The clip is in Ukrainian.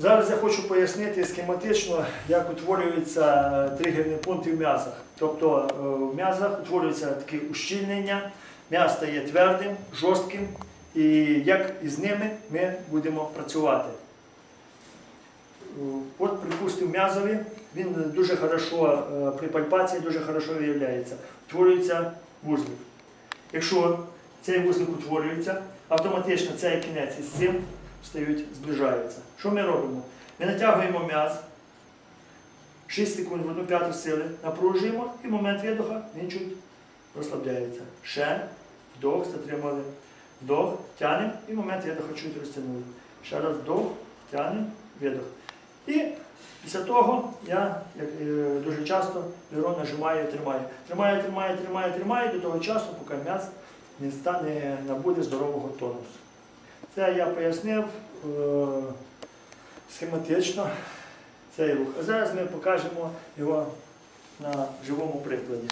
Зараз я хочу пояснити схематично, як утворюються е, тригерні пункти в м'язах. Тобто е, в м'язах утворюється таке ущільнення, м'яз стає твердим, жорстким, і як із ними ми будемо працювати. Е, От, припустимо, м'язові, він дуже хорошо при пальпації дуже хорошо виявляється. Утворюється вузлик. Якщо цей вузлик утворюється, автоматично цей кінець із цим стають, зближаються. Що ми робимо? Ми натягуємо м'яз, 6 секунд в одну п'яту сили, напружуємо і в момент видоха він чуть розслабляється. Ще вдох, затримали. Вдох, тянемо і в момент видоха чуть розтягнули. Ще раз вдох, тянемо, видох. І після того я як, е, дуже часто беру, нажимаю і тримаю. Тримаю, тримаю, тримаю, тримаю до того часу, поки м'яз не, не набуде здорового тонусу. Це я пояснив е, схематично цей рух. А зараз ми покажемо його на живому прикладі.